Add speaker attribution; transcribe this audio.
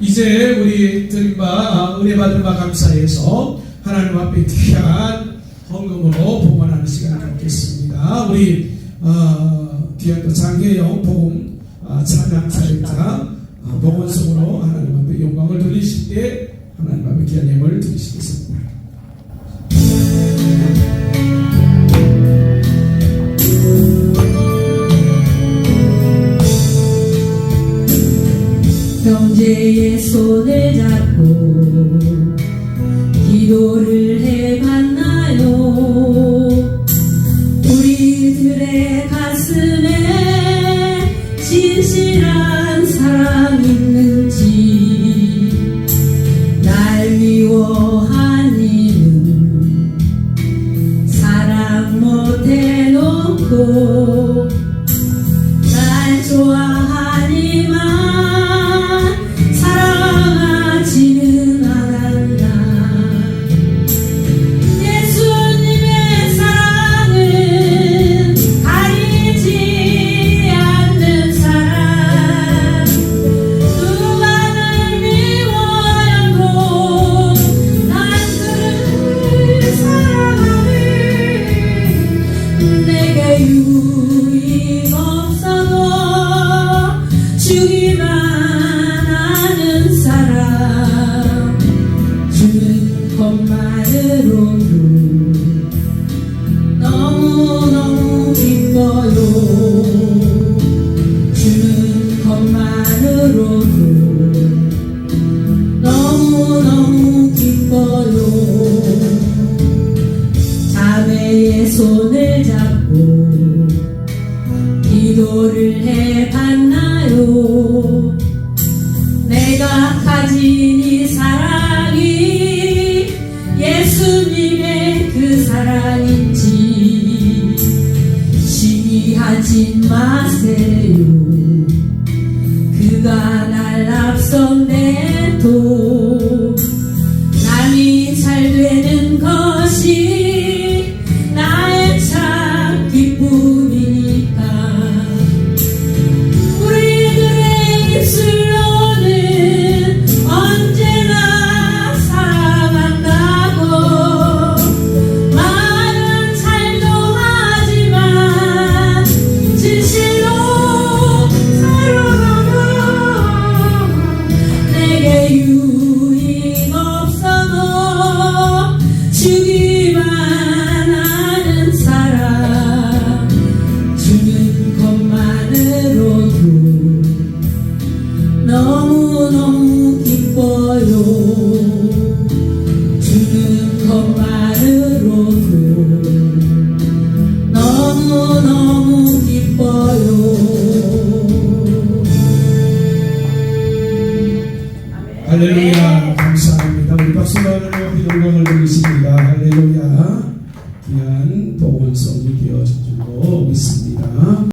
Speaker 1: 이제 우리 드린 바 은혜 받은 바 감사해서 하나님 앞에 귀한 헌금으로 봉헌하는 시간을 갖겠습니다. 우리 어, 귀한 또 장혜영 복음 어, 찬양 사역자 어, 복원성으로 하나님 앞에 영광을 돌리실 때 하나님 앞에 귀한 예물을 드리시겠습니다.
Speaker 2: 형제의 손을 잡고 기도를 해봤나요? 우리들의 가슴에 진실한 사랑 있는지 내 기도를 해봤나요? 내가 가진 이 사랑이 예수님의 그 사랑인지 심히 하지 마세요. 그가 날 앞선대도
Speaker 1: 할렐루야 감사합니다. 우리 박수만으로 영광을 드리십니다. 할렐루야 귀한 복원성이 되어진 줄로 믿습니다.